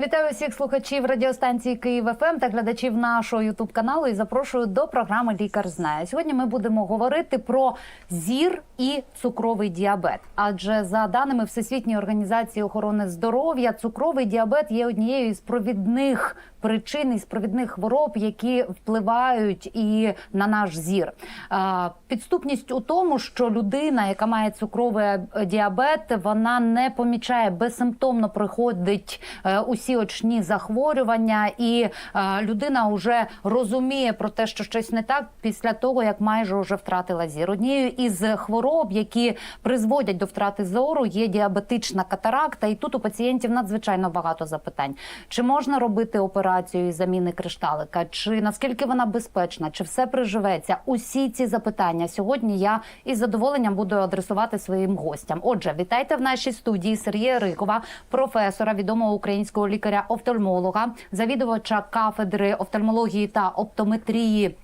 Вітаю всіх слухачів радіостанції Київ ФМ та глядачів нашого Ютуб каналу і запрошую до програми Лікар знає. Сьогодні ми будемо говорити про зір і цукровий діабет. Адже за даними Всесвітньої організації охорони здоров'я, цукровий діабет є однією із провідних причин із провідних хвороб, які впливають і на наш зір. Підступність у тому, що людина, яка має цукровий е, діабет, вона не помічає безсимптомно приходить е, усі очні захворювання, і е, людина вже розуміє про те, що щось не так після того, як майже вже втратила зір. Однією із хвороб, які призводять до втрати зору, є діабетична катаракта. І тут у пацієнтів надзвичайно багато запитань: чи можна робити операцію із заміни кришталика, чи наскільки вона безпечна, чи все приживеться? Усі ці запитання сьогодні я із задоволенням буду адресувати своїм гостям. Отже, вітайте в нашій студії Сергія Рикова, професора, відомого українського лікаря-офтальмолога, завідувача кафедри офтальмології та оптометрії.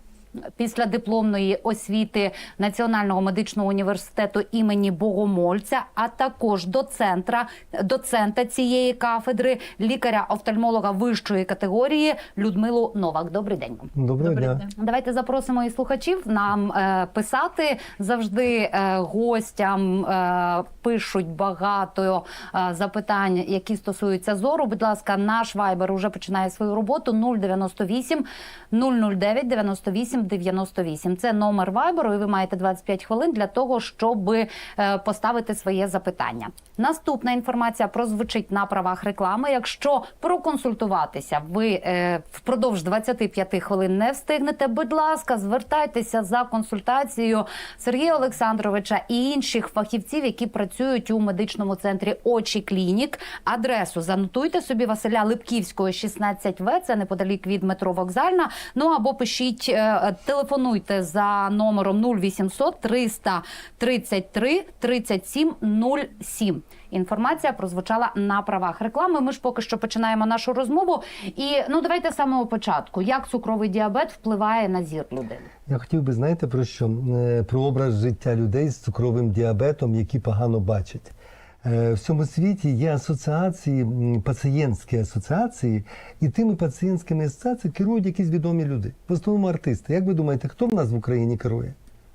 Після дипломної освіти Національного медичного університету імені Богомольця, а також доцентра, доцента цієї кафедри, лікаря-офтальмолога вищої категорії Людмилу Новак. Добрий день. Доброго дня. Давайте запросимо і слухачів нам е, писати завжди е, гостям е, пишуть багато е, запитань, які стосуються зору. Будь ласка, наш вайбер уже починає свою роботу 098 009 98 98. Це номер вайберу, і ви маєте 25 хвилин для того, щоб е, поставити своє запитання. Наступна інформація прозвучить на правах реклами. Якщо проконсультуватися ви е, впродовж 25 хвилин не встигнете, будь ласка, звертайтеся за консультацією Сергія Олександровича і інших фахівців, які працюють у медичному центрі Очі Клінік. Адресу занотуйте собі Василя Липківського, 16В, це неподалік від метро Вокзальна. Ну або пишіть, е, телефонуйте за номером 0800 333 37 07. Інформація прозвучала на правах реклами. Ми ж поки що починаємо нашу розмову. І ну давайте з самого початку. Як цукровий діабет впливає на зір людини? Я хотів би знаєте про що? Е, Про образ життя людей з цукровим діабетом, які погано бачать. Е, В цьому світі є асоціації, пацієнтські асоціації, і тими пацієнтськими асоціаціями керують якісь відомі люди. В основному артисти. Як ви думаєте, хто в нас в Україні керує?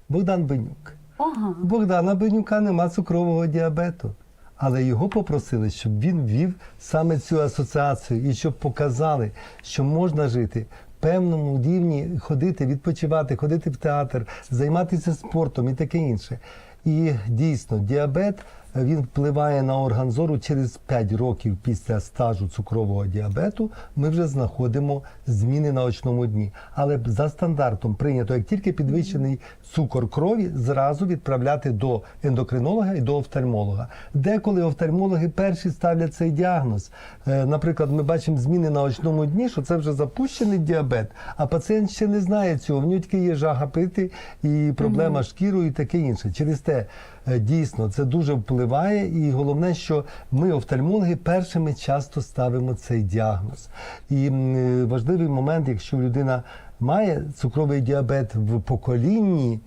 Богдан Бенюк. Ага. Богдана Бенюка нема цукрового діабету. Але його попросили, щоб він вів саме цю асоціацію і щоб показали, що можна жити в певному рівні, ходити, відпочивати, ходити в театр, займатися спортом і таке інше. І дійсно, діабет він впливає на орган зору через 5 років після стажу цукрового діабету. Ми вже знаходимо зміни на очному дні. Але за стандартом прийнято, як тільки підвищений цукор крові, зразу відправляти до ендокринолога і до офтальмолога. Деколи офтальмологи перші ставлять цей діагноз. Е, Наприклад, ми бачимо зміни на очному дні, що це вже запущений діабет, а пацієнт ще не знає цього. В нього тільки є жага пити і проблема з шкірою і таке інше. Через те дійсно це дуже впливає, і головне, що ми, офтальмологи, першими часто ставимо цей діагноз. І е, важливий момент, якщо людина має цукровий діабет в поколінні,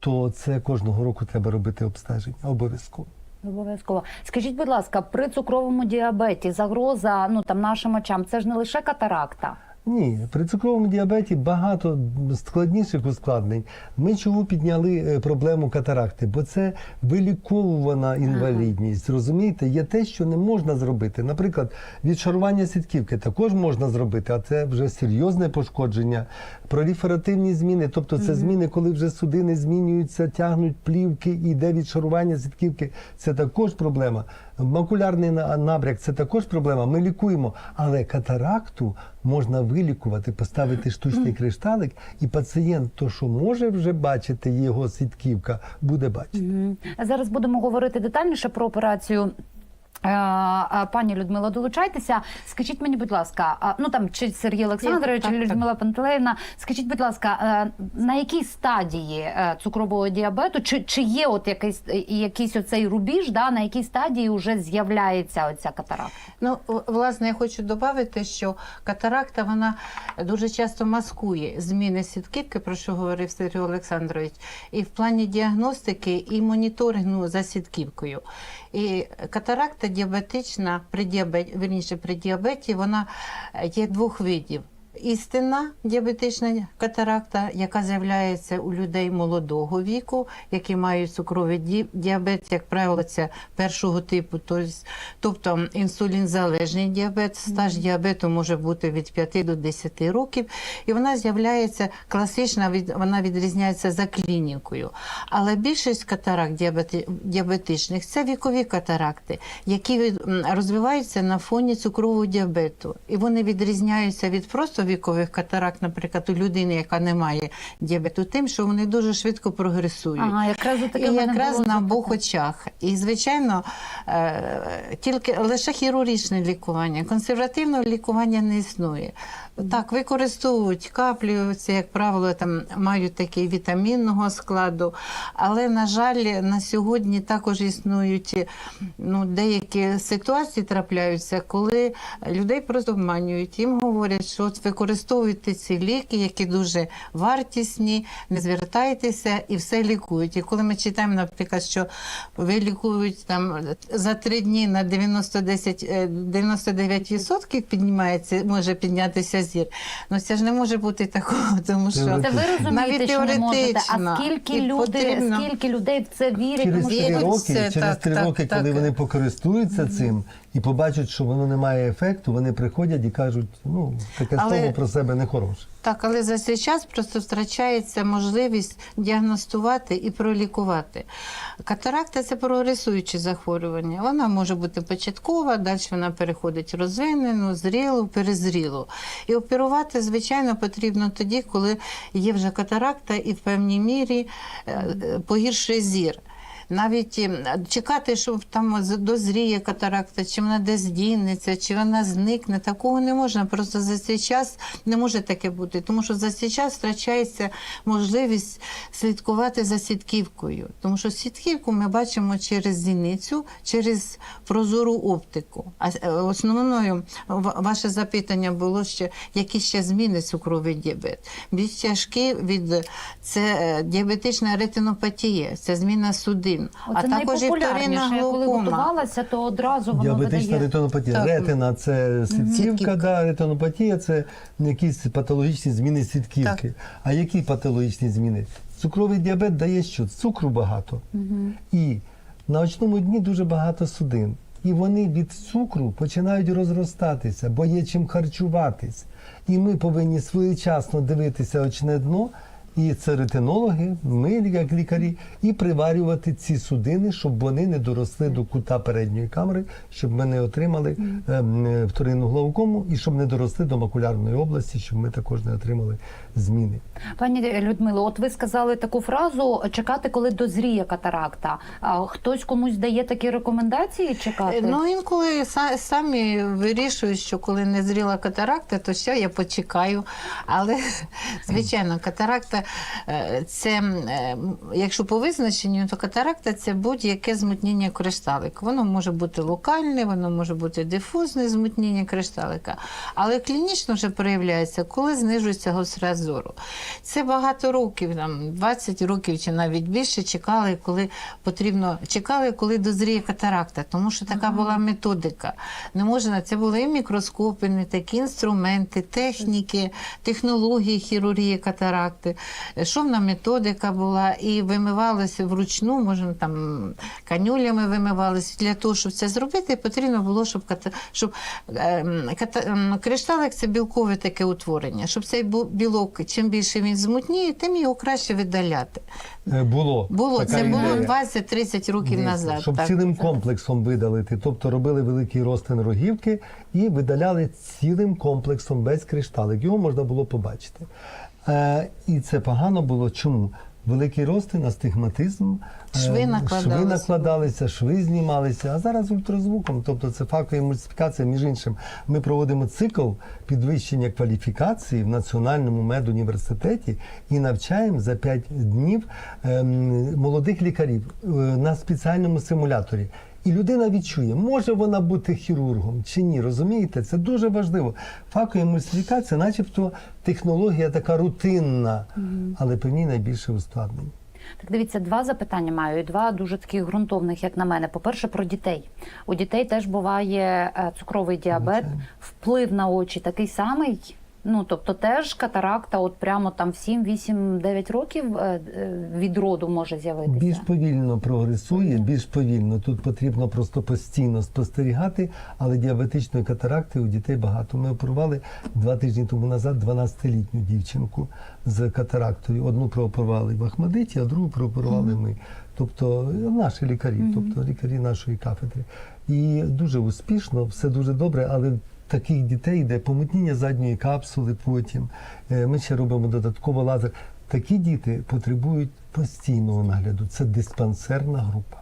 то це кожного року треба робити обстеження обов'язково. Обов'язково. Скажіть, будь ласка, при цукровому діабеті загроза ну там нашим очам це ж не лише катаракта. Ні, при цукровому діабеті багато складніших ускладнень. Ми чому підняли е, проблему катаракти? Бо це виліковувана інвалідність. Розумієте, є те, що не можна зробити. Наприклад, відшарування сітківки також можна зробити, а це вже серйозне пошкодження. Проліферативні зміни, тобто це зміни, коли вже судини змінюються, тягнуть плівки, і йде відшарування сітківки. Це також проблема. Макулярний на- набряк це також проблема. Ми лікуємо, але катаракту можна вилікувати, поставити штучний кришталик, і пацієнт, то що може вже бачити його сітківка, буде бачити. Зараз будемо говорити детальніше про операцію Пані Людмила, долучайтеся. Скажіть мені, будь ласка, ну там чи Сергій Олександрович, Так, чи так. Людмила Пантелеївна, скажіть, будь ласка, е, на якій стадії е, цукрового діабету, чи, чи є от якийсь е, якийсь оцей рубіж, да, на якій стадії вже з'являється оця катаракта? Ну, власне, я хочу додати, що катаракта вона дуже часто маскує зміни сітківки, про що говорив Сергій Олександрович, і в плані діагностики і моніторингу за сітківкою. І катаракта діабетична при діабеті, верніше при діабеті, вона є двох видів. Істинна діабетична катаракта, яка з'являється у людей молодого віку, які мають цукровий діабет, як правило, це першого типу, тобто, інсулінзалежний діабет, стаж діабету може бути від 5 до 10 років, і вона з'являється класична, вона відрізняється за клінікою. Але більшість катаракт діабетичних це вікові катаракти, які розвиваються на фоні цукрового діабету. І вони відрізняються від просто вікових катаракт, наприклад, у людини, яка не має діабету, тим, що вони дуже швидко прогресують. Ага, якраз І якраз на обох очах. І, звичайно, е, тільки лише хірургічне лікування, консервативного лікування не існує. Так, використовують каплі, це, як правило, там мають такий вітамінного складу. Але, на жаль, на сьогодні також існують ну, деякі ситуації трапляються, коли людей просто обманюють. Їм говорять, що от використовуйте ці ліки, які дуже вартісні, не звертайтеся і все лікують. І коли ми читаємо, наприклад, що ви лікують там за три дні на 90, е, 99% піднімається, може піднятися зір. Ну це ж не може бути такого, тому що Це ви розумієте, навіть що не можете. А скільки люди, потрібно- скільки людей в це вірять? Через три роки, через так, три так, роки, коли вони покористуються цим і побачать, що воно не має ефекту, вони приходять і кажуть, ну таке Але- слово про себе не хороше. Так, але за цей час просто втрачається можливість діагностувати і пролікувати. Катаракта це прогресуюче захворювання. Вона може бути початкова, далі вона переходить розвинену, зрілу, перезрілу. І оперувати, звичайно, потрібно тоді, коли є вже катаракта і в певній мірі е, е, погіршує зір. Навіть е, чекати, що там дозріє катаракта, чи вона десь дінеться, чи вона зникне, такого не можна. Просто за цей час не може таке бути, тому що за цей час втрачається можливість слідкувати за сітківкою. Тому що сітківку ми бачимо через зіницю, через прозору оптику. А е, основною ва- ваше запитання було ще, які ще зміни цукровий діабет. Більш тяжкі від це е, діабетична ретинопатія, це зміна судин, Оце а також і вторинна. Я коли готувалася, то одразу воно Діабетична видає. ретинопатія. Так. Ретина це сітківка, Сітківка. да, ретинопатія це якісь патологічні зміни сітківки. Так. А які патологічні зміни? Цукровий діабет дає що? Цукру багато. І на очному дні дуже багато судин. І вони від цукру починають розростатися, бо є чим харчуватись. І ми повинні своєчасно дивитися очне дно. І це ретинологи, ми як лікарі, і приварювати ці судини, щоб вони не доросли до кута передньої камери, щоб ми не отримали е, вторинну глаукому і щоб не доросли до макулярної області, щоб ми також не отримали зміни. Пані Людмило, от ви сказали таку фразу чекати, коли дозріє катаракта. А хтось комусь дає такі рекомендації чекати? Ну, інколи самі вирішують, що коли не зріла катаракта, то все, я почекаю. Але, звичайно, катаракта е, це, е, якщо по визначенню, то катаракта це будь-яке змутнення кришталика. Воно може бути локальне, воно може бути дифузне змутнення кришталика. Але клінічно вже проявляється, коли знижується гостра зору. Це багато років, там 20 років чи навіть більше чекали, коли потрібно чекали, коли дозріє катаракта, тому що така була методика. Не можна, це були і мікроскопи, не такі інструменти, техніки, технології хірургії катаракти. Шовна методика була і вимивалося вручну, можна там канюлями вимивалися. Для того, щоб це зробити, потрібно було, щоб ката, щоб ем, ката, ем, кришталик це білкове таке утворення. Щоб цей білок, чим більше він змутніє, тим його краще видаляти. Е, Було. Було така це було 20-30 років Дійсно, назад. Щоб так. цілим комплексом видалити, тобто робили великий розтин рогівки і видаляли цілим комплексом без кришталик. Його можна було побачити. Е, і це погано було. Чому? великий розтин, астигматизм, е, Шви шви накладалися. накладалися, шви знімалися, а зараз ультразвуком, тобто це факова емульсифікація. Між іншим, ми проводимо цикл підвищення кваліфікації в Національному медуніверситеті і навчаємо за 5 днів ем, молодих лікарів е, на спеціальному симуляторі. І людина відчує, може вона бути хірургом чи ні. Розумієте, це дуже важливо. Факова емульсифікація, начебто, технологія така рутинна, але по ній найбільше ускладнень. Так дивіться, два запитання маю, і два дуже таких ґрунтовних, як на мене. По-перше, про дітей. У дітей теж буває е, цукровий діабет, вплив на очі такий самий. Ну, тобто теж катаракта, от прямо там в 7, 8, 9 років е, е, від роду може з'явитися. Більш повільно прогресує, більш повільно. Тут потрібно просто постійно спостерігати, але діабетичної катаракти у дітей багато. Ми оперували два тижні тому назад 12-літню дівчинку з катарактою. Одну прооперували в Ахмадиті, а другу прооперували ми. Тобто наші лікарі, тобто лікарі нашої кафедри. І дуже успішно, все дуже добре, але таких дітей йде помутніння задньої капсули потім. Е, Ми ще робимо додатково лазер. Такі діти потребують постійного нагляду. Це диспансерна група.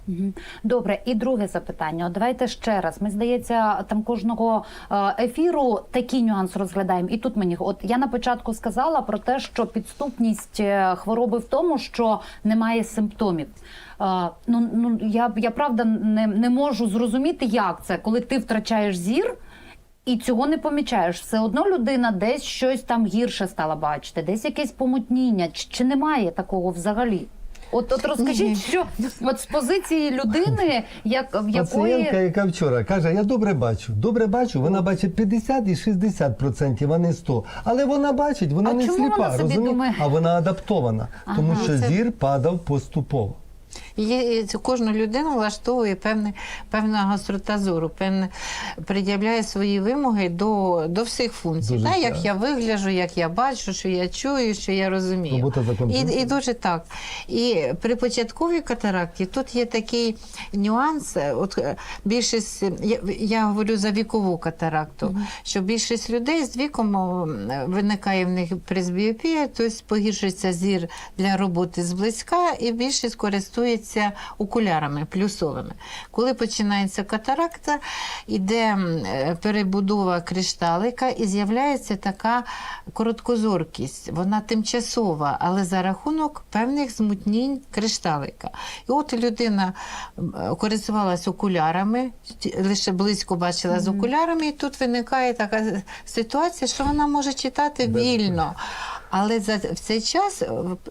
Добре, і друге запитання. От давайте ще раз. Ми здається, там кожного е, ефіру такий нюанс розглядаємо. І тут мені от я на початку сказала про те, що підступність е, хвороби в тому, що немає симптомів. Ну ну я я правда не, не можу зрозуміти, як це, коли ти втрачаєш зір. І цього не помічаєш. Все одно людина десь щось там гірше стала бачити, десь якесь помутніння. Чи, чи немає такого взагалі? От, от розкажіть, Ні. що от з позиції людини, як в Пацієнтка, яка вчора каже, я добре бачу. Добре бачу, вона бачить 50 і 60 процентів, а не 100. Але вона бачить, вона А не чому сліпа, вона собі думає? А вона адаптована, тому Ага. що Це- зір падав поступово. Є кожну людину влаштовує певне, певна гострота зору, певне пред'являє свої вимоги до, до всіх функцій. Дуже Та, як я вигляджу, як я бачу, що я чую, що я розумію. Комп'ютером. І, і дуже так. І при початковій катаракті тут є такий нюанс. От е, більшість, е, я, я говорю за вікову катаракту, що більшість людей з віком виникає в них пресбіопія, тобто погіршується зір для роботи зблизька, і більшість користується окулярами плюсовими. Коли починається катаракта, іде е, перебудова кришталика і з'являється така короткозоркість. Вона тимчасова, але за рахунок певних змутнінь кришталика. І от людина е, окулярами, лише близько бачила з окулярами, і тут виникає така ситуація, що вона може читати вільно. Але за в цей час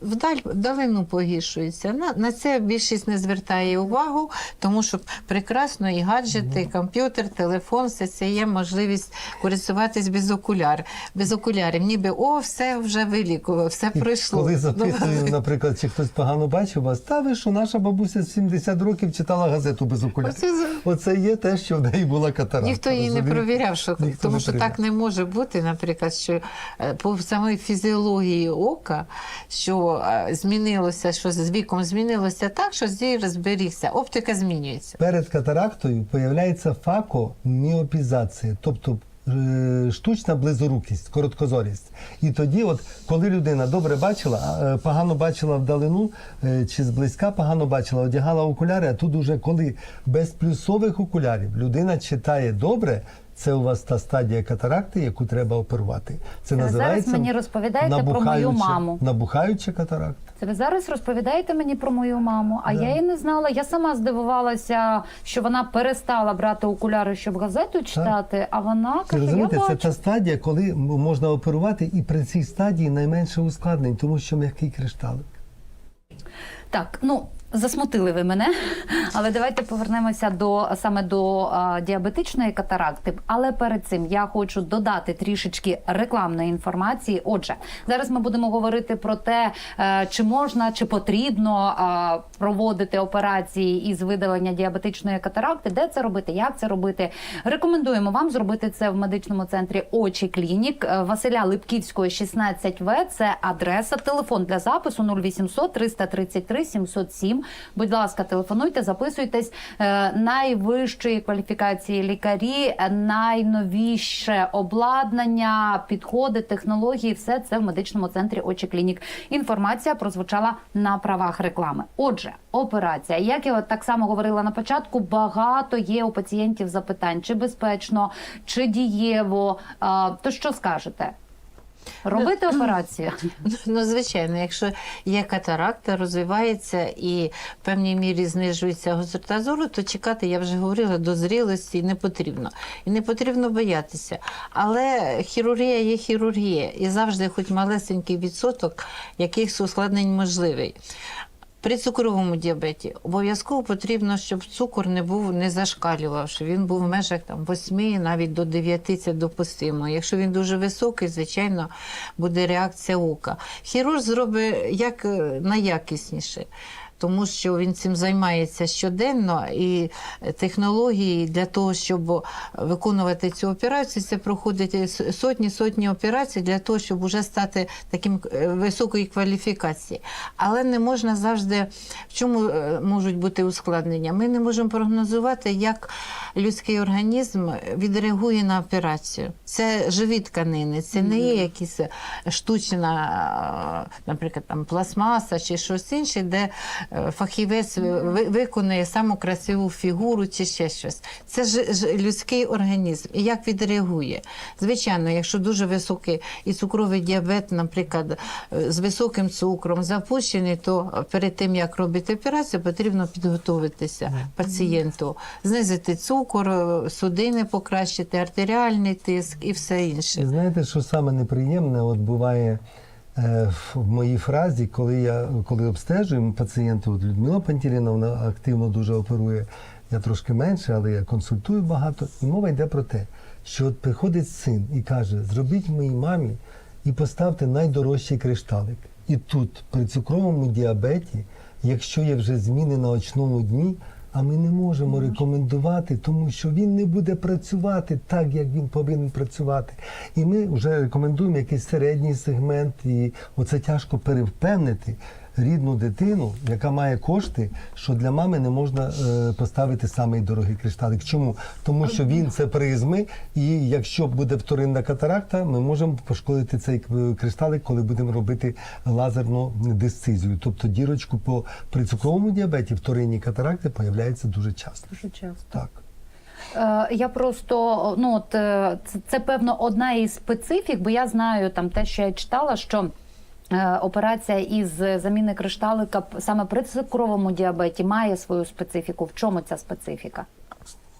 вдаль вдалину погіршується. На, на це більшість не звертає увагу, тому що прекрасно і гаджети, і комп'ютер, телефон, все це є можливість користуватись без окуляр, без окулярів. Ніби о, все вже вилікував, все пройшло. Коли запитую, наприклад, чи хтось погано бачив вас, та ви що наша бабуся з 70 років читала газету без окулярів. Оце Оце є те, що в неї була катаракта. Ніхто її не провіряв, що Ніхто тому не що так не може бути, наприклад, що е, по самій фізіології ока, що е, змінилося, що з віком змінилося так, що зір зберігся, оптика змінюється. Перед катарактою появляється факоміопізація, тобто е, штучна близорукість, короткозорість. І тоді, от, коли людина добре бачила, е, погано бачила вдалину чи зблизька погано бачила, одягала окуляри, а тут уже коли без плюсових окулярів людина читає добре. Це у вас та стадія катаракти, яку треба оперувати. Це Ви зараз мені розповідаєте про мою маму. Набухаюча катаракта. Це ви зараз розповідаєте мені про мою маму, а я і не знала. Я сама здивувалася, що вона перестала брати окуляри, щоб газету читати, а вона каже, я розумієте, це та стадія, коли можна оперувати, і при цій стадії найменше ускладнень, тому що м'який кришталик. Так, ну засмутили ви мене, але давайте повернемося до саме до а, діабетичної катаракти. Але перед цим я хочу додати трішечки рекламної інформації. Отже, зараз ми будемо говорити про те, е, чи можна чи потрібно а, проводити операції із видалення діабетичної катаракти, де це робити, як це робити. Рекомендуємо вам зробити це в медичному центрі Очі Клінік е, Василя Липківського, 16В. Це адреса, телефон для запису 0800 333 707. Будь ласка, телефонуйте, записуйтесь. Е, Найвищої кваліфікації лікарі, е, найновіше обладнання, підходи, технології все це в медичному центрі очі клінік. Інформація прозвучала на правах реклами. Отже, операція, як я так само говорила на початку, багато є у пацієнтів запитань, чи безпечно, чи дієво. А, То що скажете? Робити операцію? Ну, звичайно, якщо є катаракта, розвивається і в певній мірі знижується гострота зору, то чекати, я вже говорила, до зрілості не потрібно. І не потрібно боятися. Але хірургія є хірургія, і завжди, хоч малесенький відсоток, якихось ускладнень можливий. При цукровому діабеті обов'язково потрібно, щоб цукор не був не зашкалював, щоб він був в межах там 8, навіть до 9 це допустимо. Якщо він дуже високий, звичайно, буде реакція ока. Хірург зробить як е, найякісніше. Тому що він цим займається щоденно, і технології для того, щоб виконувати цю операцію, це проходить сотні сотні операцій для того, щоб вже стати таким е, високої кваліфікації. Але не можна завжди в чому е, можуть бути ускладнення. Ми не можемо прогнозувати, як людський організм відреагує на операцію. Це живі тканини, це не є якісь штучна, е, наприклад, там пластмаса чи щось інше, де е, фахівець виконує саму красиву фігуру чи ще щось. Це ж, людський організм. І як відреагує? Звичайно, якщо дуже високий і цукровий діабет, наприклад, е, з високим цукром запущений, то перед тим як робити операцію, потрібно підготуватися пацієнту, знизити цукор, е, судини покращити, артеріальний тиск і все інше. знаєте, що саме неприємне от буває е, в моїй фразі, коли я коли обстежую пацієнта, от Людмила Пантіліна, вона активно дуже оперує. Я трошки менше, але я консультую багато. І мова йде про те, що от приходить син і каже: зробіть моїй мамі і поставте найдорожчий кришталик. І тут, при цукровому діабеті, якщо є вже зміни на очному дні, а ми не можемо рекомендувати, тому що він не буде працювати так, як він повинен працювати. І ми вже рекомендуємо якийсь середній сегмент, і оце тяжко перевпевнити рідну дитину, яка має кошти, що для мами не можна е, поставити самий дорогий кришталик. Чому? Тому що він це призми, і якщо буде вторинна катаракта, ми можемо пошкодити цей е, кришталик, коли будемо робити лазерну дисцизію. Тобто дірочку по при цукровому діабеті вторинні катаракти появляються дуже часто. Дуже часто. Так. Е, Я просто ну от е, це, це певно одна із специфік, бо я знаю там те, що я читала, що. Е, Операція із заміни кришталика саме при цукровому діабеті має свою специфіку. В чому ця специфіка?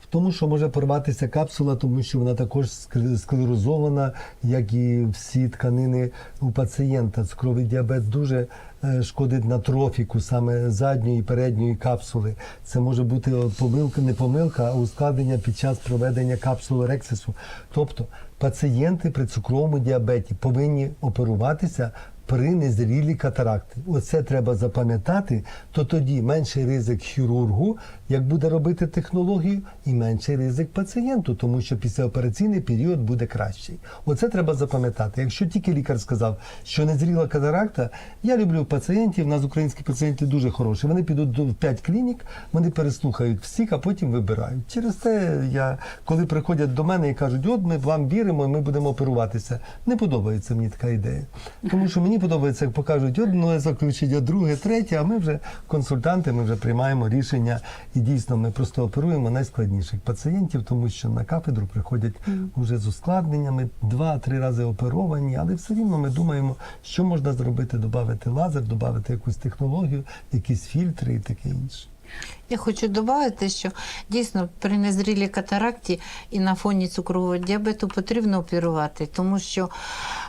В тому, що може порватися капсула, тому що вона також ск- склерозована, як і всі тканини у пацієнта. Цукровий діабет дуже е, шкодить на трофіку саме задньої і передньої капсули. Це може бути помилка, не помилка, а ускладнення під час проведення капсули рексису. Тобто пацієнти при цукровому діабеті повинні оперуватися при незрілі катаракти. Оце треба запам'ятати, то тоді менший ризик хірургу, як буде робити технологію, і менший ризик пацієнту, тому що післяопераційний період буде кращий. Оце треба запам'ятати. Якщо тільки лікар сказав, що незріла катаракта, я люблю пацієнтів, у нас українські пацієнти дуже хороші. Вони підуть до 5 клінік, вони переслухають всіх, а потім вибирають. Через це я, коли приходять до мене і кажуть, от ми вам віримо, і ми будемо оперуватися. Не подобається мені така ідея. Тому що мені подобається, як покажуть одне заключення, друге, третє, а ми вже консультанти, ми вже приймаємо рішення. І дійсно ми просто оперуємо найскладніших пацієнтів, тому що на кафедру приходять вже з ускладненнями, два-три рази оперовані, але все рівно ми думаємо, що можна зробити, додати лазер, додати якусь технологію, якісь фільтри і таке інше. Я хочу додати, що дійсно при незрілій катаракті і на фоні цукрового діабету потрібно оперувати, тому що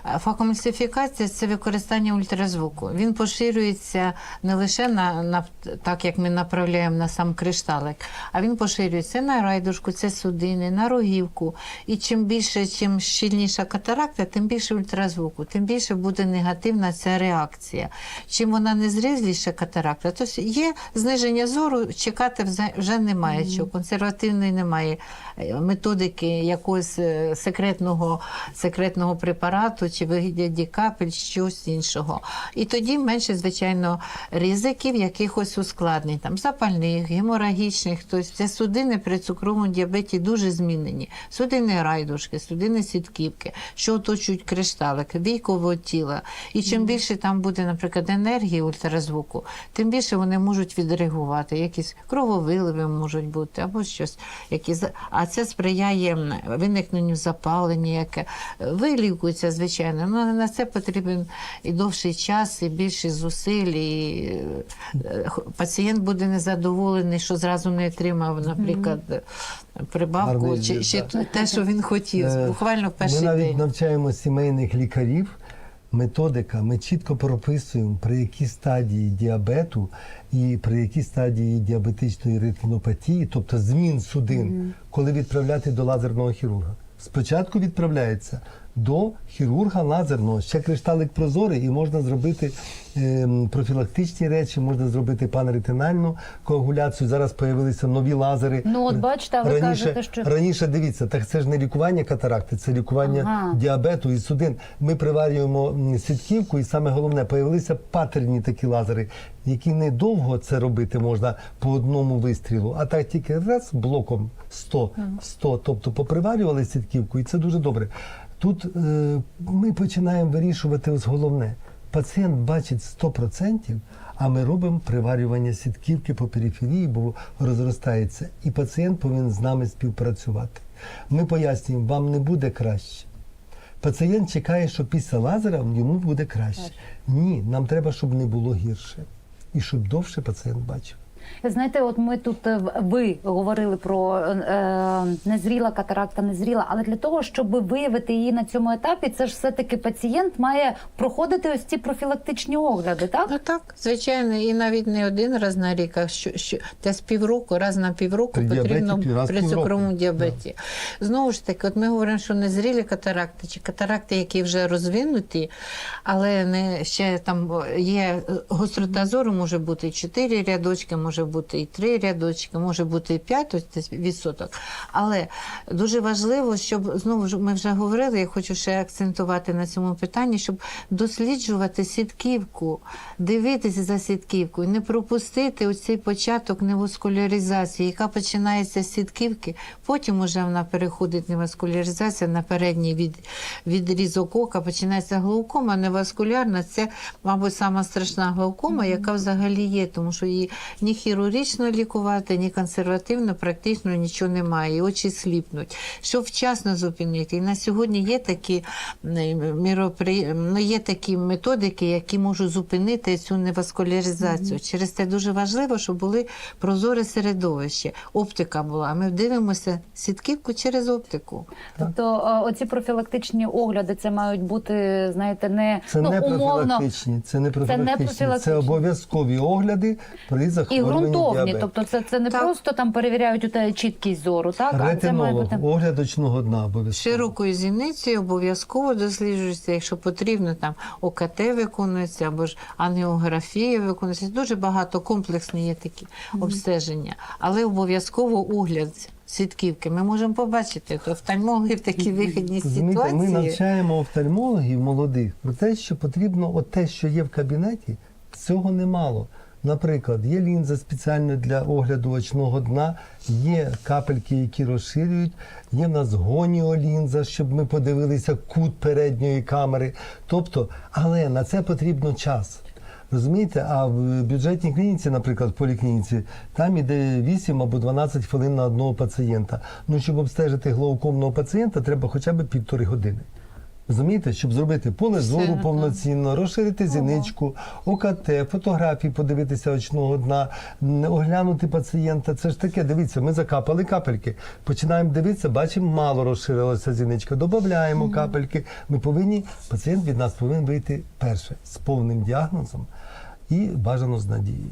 е, факомульсифікація це використання ультразвуку. Він поширюється не лише на, на так, як ми направляємо на сам кришталик, а він поширюється на райдушку, це судини, на рогівку. І чим більше, чим щільніша катаракта, тим більше ультразвуку, тим більше буде негативна ця реакція. Чим вона незрізліша катаракта, то є зниження зору. Зору чекати вже- немає чого. Консервативної немає е, методики якогось е, секретного, секретного препарату чи вигляді капель, щось іншого. І тоді менше, звичайно, ризиків якихось ускладнень, там запальних, геморагічних. Тобто це судини при цукровому діабеті дуже змінені. Судини райдушки, судини сітківки, що оточують кришталик, війкового тіла. І чим більше там буде, наприклад, енергії ультразвуку, тим більше вони можуть відреагувати. Якісь крововиливи можуть бути або щось. Якісь... А це сприяє виникненню запалення, яке е, вилікується, звичайно. Ну, на це потрібен і довший час, і більше зусиль. І е, пацієнт буде незадоволений, що зразу не отримав, наприклад, прибавку Гарний чи, чи те, що він хотів, Е, буквально в перший Ми навіть день. навчаємо сімейних лікарів. Методика, ми чітко прописуємо, при якій стадії діабету і при якій стадії діабетичної ретинопатії, тобто змін судин, коли відправляти до лазерного хірурга. Спочатку відправляється до хірурга лазерного, ще кришталик прозорий, і можна зробити ем, профілактичні речі, можна зробити панретинальну коагуляцію. Зараз з'явилися нові лазери. Ну, от бачите, ви раніше, кажете, що- раніше дивіться, так це ж не лікування катаракти, це лікування Ага. діабету і судин. Ми приварюємо сітківку, і саме головне, появилися патерні такі лазери, які не довго це робити можна по одному вистрілу, а так тільки раз блоком 100, 100. Тобто поприварювали сітківку, і це дуже добре. Тут е, ми починаємо вирішувати ось головне. Пацієнт бачить 100%, а ми робимо приварювання сітківки по периферії, бо розростається, і пацієнт повинен з нами співпрацювати. Ми пояснюємо, вам не буде краще. Пацієнт чекає, що після лазера йому буде краще. Ні, нам треба, щоб не було гірше. І щоб довше пацієнт бачив. Знаєте, от ми тут е, ви говорили про е, незріла катаракта, незріла, але для того, щоб виявити її на цьому етапі, це ж все-таки пацієнт має проходити ось ці профілактичні огляди, так? Ну так, звичайно, і навіть не один раз на рік, а що, що десь півроку, раз на півроку При потрібно раз при цукровому діабеті. Знову ж таки, от ми говоримо, що незрілі катаракти чи катаракти, які вже розвинуті, але не ще там є е, гострота зору, може бути 4 рядочки, може бути і 3 рядочки, може бути і 5 ось десь відсоток. Але дуже важливо, щоб знову ж ми вже говорили, я хочу ще акцентувати на цьому питанні, щоб досліджувати сітківку, дивитися за сітківкою, не пропустити оцей початок неваскуляризації, яка починається з сітківки, потім уже вона переходить неваскуляризація на передній від, відрізок ока, починається глаукома, неваскулярна. Це, мабуть, сама страшна глаукома, яка взагалі є, тому що її ні хірургічно лікувати, ні консервативно, практично нічого немає. І очі сліпнуть. Щоб вчасно зупинити. І на сьогодні є такі міропри... ну, є такі методики, які можуть зупинити цю неваскуляризацію. Через це дуже важливо, щоб були прозоре середовище. Оптика була. Ми дивимося сітківку через оптику. Тобто оці профілактичні огляди це мають бути, знаєте, не Це ну, не умовно профілактичні, це не профілактичні, це, профілактичні. обов'язкові огляди при і захворюванні ґрунтовні. Тобто, це, це не Так. просто там перевіряють у тебе чіткість зору, так? А це має бути огляд очного дна обов'язково. Широкою зіницею обов'язково досліджується, якщо потрібно, там ОКТ виконується або ж ангіографія виконується. Дуже багато комплексні є такі обстеження, але обов'язково огляд сітківки. Ми можемо побачити, то офтальмологи в такій вихідній Розумієте, ми навчаємо офтальмологів молодих про те, що потрібно, от те, що є в кабінеті, цього немало. Наприклад, є лінза спеціально для огляду очного дна, є капельки, які розширюють, є в нас гоніолінза, щоб ми подивилися кут передньої камери. Тобто, але на це потрібно час. Розумієте, а в бюджетній клініці, наприклад, в поліклініці, там іде 8 або 12 хвилин на одного пацієнта. Ну, щоб обстежити глаукомного пацієнта, треба хоча б півтори години. Розумієте, щоб зробити поле зору повноцінно, розширити зіничку, ОКТ, фотографії, подивитися очного дна, оглянути пацієнта. Це ж таке, дивіться, ми закапали капельки. Починаємо дивитися, бачимо, мало розширилася зіничка. Додаємо капельки. Ми повинні, пацієнт від нас повинен вийти перше з повним діагнозом і бажано з надією.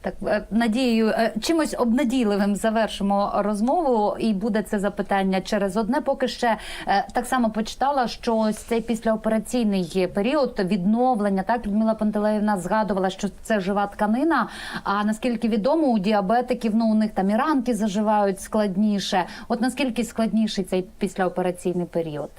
Так, е, надією, е, чимось обнадійливим завершимо розмову, і буде це запитання через одне. Поки ще е, так само почитала, що ось цей післяопераційний період відновлення, так Людмила Пантелеївна згадувала, що це жива тканина. А наскільки відомо, у діабетиків ну у них там і ранки заживають складніше. От наскільки складніший цей післяопераційний період?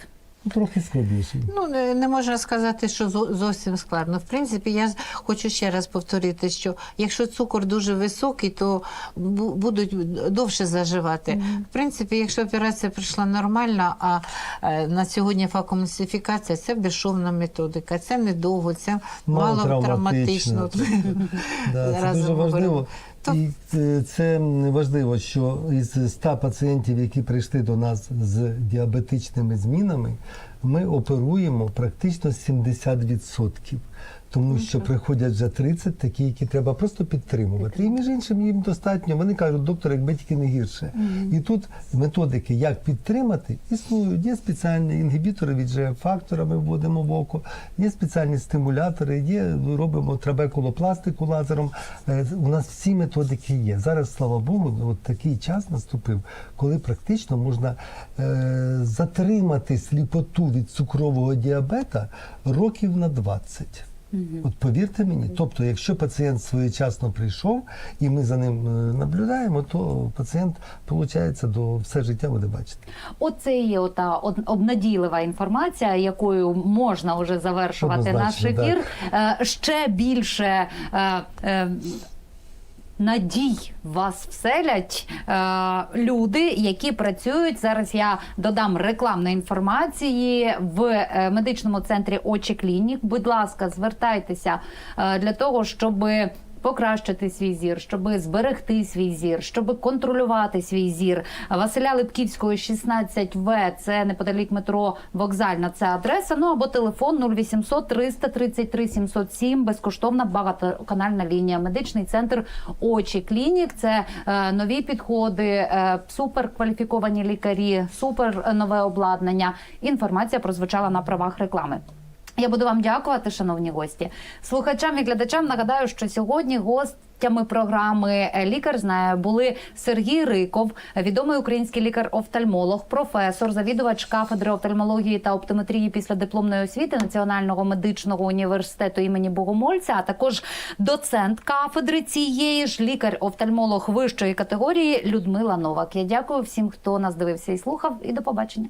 Ну, Трохи складніше. Ну, не, не можна сказати, що зо- зовсім складно. В принципі, я хочу ще раз повторити, що якщо цукор дуже високий, то бу- будуть довше заживати. В принципі, якщо операція пройшла нормально, а е, на сьогодні факомусифікація це безшовна методика, це недовго, це мало травматично. Да, це дуже важливо. І е, це важливо, що із 100 пацієнтів, які прийшли до нас з діабетичними змінами, ми оперуємо практично 70%. Тому що приходять вже 30 такі, які треба просто підтримувати. І між іншим їм достатньо. Вони кажуть, доктор, якби тільки не гірше. І тут методики, як підтримати, існують. Є спеціальні інгібітори від ЖФ-фактора, ми вводимо в око, є спеціальні стимулятори, є робимо трабекулопластику лазером. Е, У нас всі методики є. Зараз, слава Богу, от такий час наступив, коли практично можна е, затримати сліпоту від цукрового діабета років на 20. От повірте мені, тобто, якщо пацієнт своєчасно прийшов і ми за ним е, наблюдаємо, то пацієнт, виходить, до все життя буде бачити. Оце і є ота обнадійлива інформація, якою можна вже завершувати наш ефір. Так. Ще більше. Надій вас вселять е, люди, які працюють зараз. Я додам рекламної інформації в е, медичному центрі Очі Клінік. Будь ласка, звертайтеся е, для того, щоб покращити свій зір, щоб зберегти свій зір, щоб контролювати свій зір. Василя Липківського, 16В, це неподалік метро Вокзальна. Це адреса. Ну або телефон 0800 333 707, безкоштовна багатоканальна лінія. Медичний центр очі клінік. Це е, нові підходи, е, суперкваліфіковані лікарі, супер нове обладнання. Інформація прозвучала на правах реклами. Я буду вам дякувати, шановні гості. Слухачам і глядачам нагадаю, що сьогодні гостями програми Лікар знає були Сергій Риков, відомий український лікар-офтальмолог, професор, завідувач кафедри офтальмології та оптометрії після дипломної освіти Національного медичного університету імені Богомольця, а також доцент кафедри цієї ж лікар-офтальмолог вищої категорії Людмила Новак. Я дякую всім, хто нас дивився і слухав. І до побачення.